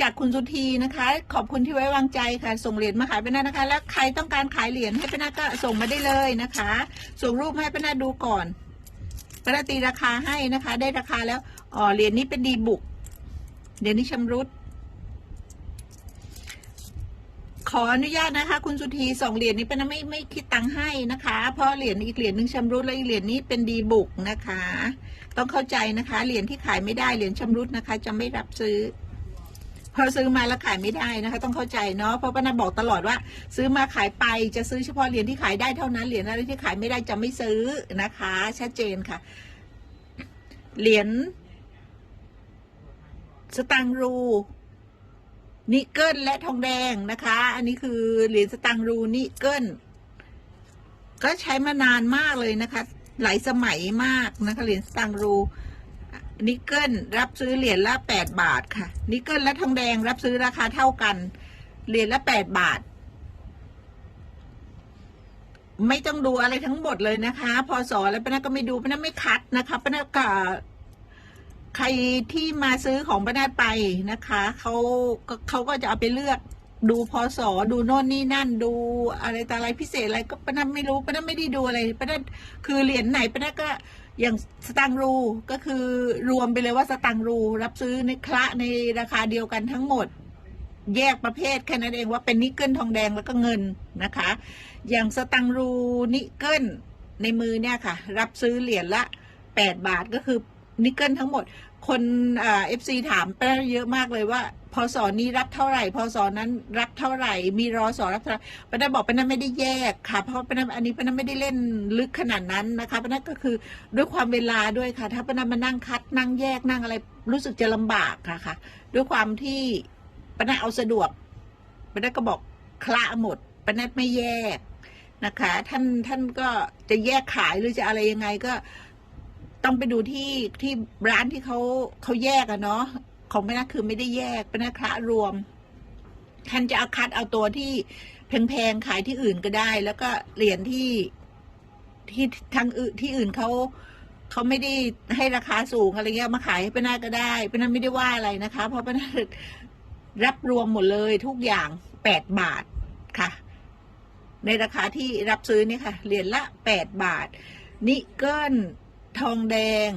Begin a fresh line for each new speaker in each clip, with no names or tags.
จากคุณสุธีนะคะ ขอบคุณที่ไว้วางใจค่ะ ส่งเหรียญมาขายไปนานะคะ แล้วใครต้องการขายเหรียญให้ไปนาก็ส่งมาได้เลยนะคะ ส่งรูปให้ไปนาดูก่อนปนาตีราคาให้นะคะ ได้ราคาแล้วอ๋อเหรียญนี้เป็นดีบุกเหรียญนี้ชำรุด ขออนุญาตนะคะ คุณสุธีส่งเหรียญนี้เป็นไม่ไม่คิดตังค์ให้นะคะ เพราะเหรียญอีกเหรียญหนึ่งชำรุดแล้วอีกเหรียญนี้เป็นดีบุกนะคะ ต้องเข้าใจนะคะเหรียญที่ขายไม่ได้เหรียญชำรุดนะคะ จะไม่รับซื้อ พอซื้อมาแล้วขายไม่ได้นะคะ ต้องเข้าใจเนาะเพราะป้านาบอกตลอดว่า ซื้อมาขายไปจะซื้อเฉพาะเหรียญที่ขายได้เท่านั้นเหรียญอะไรที่ขายไม่ได้จะไม่ซื้อนะคะ ชัดเจนค่ะ เหรียญสตังรูนิกเกิลและทองแดงนะคะ อันนี้คือเหรียญสตังรูนิกเกิลก็ใช้มานานมากเลยนะคะ หลายสมัยมากนะคะเหรียญสตังรู นิกเกิลรับซื้อเหรียญละแปดบาทค่ะ นิกเกิลและทองแดงรับซื้อราคาเท่ากัน เหรียญละแปดบาท ไม่ต้องดูอะไรทั้งหมดเลยนะคะ พอสอแล้วป้านาก็ไม่ดูป้านาไม่คัดนะคะป้านาก็ใครที่มาซื้อของป้านาไปนะคะเขาเขาก็จะเอาไปเลือกดูพอสอดูโน่นนี่นั่นดูอะไรต่ออะไรพิเศษอะไรก็ป้านาไม่รู้ป้านาไม่ได้ดูอะไรป้านาคือเหรียญไหนป้านาก็ อย่างสตังรูก็คือรวมไปเลยว่าสตังรู รับซื้อในคละในราคาเดียวกันทั้งหมด แยกประเภทแค่นั้นเองว่าเป็นนิกเกิลทองแดงแล้วก็เงินนะคะ อย่างสตังรูนิกเกิลในมือเนี่ยค่ะ รับซื้อเหรียญละแปดบาทก็คือนิกเกิลทั้งหมด คนเอฟซีถามไปเยอะมากเลยว่า พศนี้รับเท่าไหร่พศนั้นรับเท่าไหร่ มีรอสอรับเท่าไหร่ป้านาบอกป้านาไม่ได้แยกค่ะ เพราะป้านาอันนี้ป้านาไม่ได้เล่นลึกขนาดนั้นนะคะป้านาก็คือด้วยความเวลาด้วยค่ะ ถ้าป้านามานั่งคัดนั่งแยกนั่งอะไรรู้สึกจะลำบากค่ะค่ะ ด้วยความที่ป้านาเอาสะดวกป้านาก็บอกคละหมดป้านาไม่แยกนะคะ ท่านท่านก็จะแยกขายหรือจะอะไรยังไงก็ต้องไปดูที่ที่ร้านที่เขาเขาแยกอะเนาะ ของแม่นาคือไม่ได้แยกเป็นนาคระรวม ท่านจะเอาคัดเอาตัวที่แพงๆขายที่อื่นก็ได้ แล้วก็เหรียญที่ที่ทางอื่นที่อื่นเขาเขาไม่ได้ให้ราคาสูงอะไรเงี้ยมาขายให้เป็นนาก็ได้เป็นนาไม่ได้ว่าอะไรนะคะ เพราะเป็นนารับรวมหมดเลยทุกอย่างแปดบาทค่ะ ในราคาที่รับซื้อนี่ค่ะเหรียญละแปดบาทนิกเกิล ทองแดง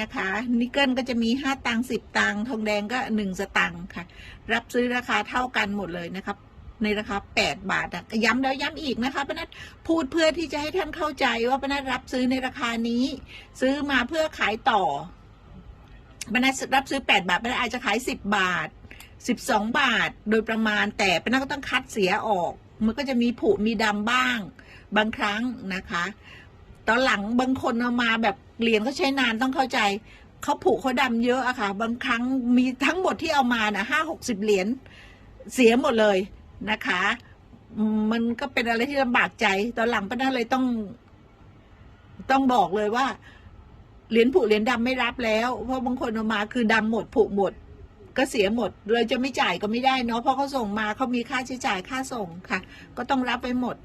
นะคะ นิกเกิลก็จะมีห้าตังสิบตังค์ทองแดงก็หนึ่งสตังค์ค่ะ รับซื้อราคาเท่ากันหมดเลยนะครับในราคาแปดบาทอะย้ำแล้วย้ำอีกนะคะป้านัทพูดเพื่อที่จะให้ท่านเข้าใจว่าป้านัทรับซื้อในราคานี้ ซื้อมาเพื่อขายต่อป้านัทรับซื้อแปดบาทป้านัทอาจจะขายสิบบาทสิบสองบาท โดยประมาณแต่ป้านัทก็ต้องคัดเสียออก มันก็จะมีผุมีดำบ้าง บางครั้งนะคะ ตอนหลังบางคนเอามาแบบ เหรียญเขาใช้นานต้องเข้าใจเขาผุเขาดำเยอะอะค่ะ บางครั้งมีทั้งหมดที่เอามานะห้าหกสิบเหรียญเสียหมดเลยนะคะ มันก็เป็นอะไรที่ลำบากใจ ตอนหลังป้าน่าเลยต้อง ต้องบอกเลยว่าเหรียญผุเหรียญดำไม่รับแล้ว เพราะบางคนเอามาคือดำหมดผุหมด ก็เสียหมดเลยจะไม่จ่ายก็ไม่ได้เนาะเพราะเขาส่งมาเขามีค่าใช้จ่ายค่าส่งค่ะ ก็ต้องรับไปหมด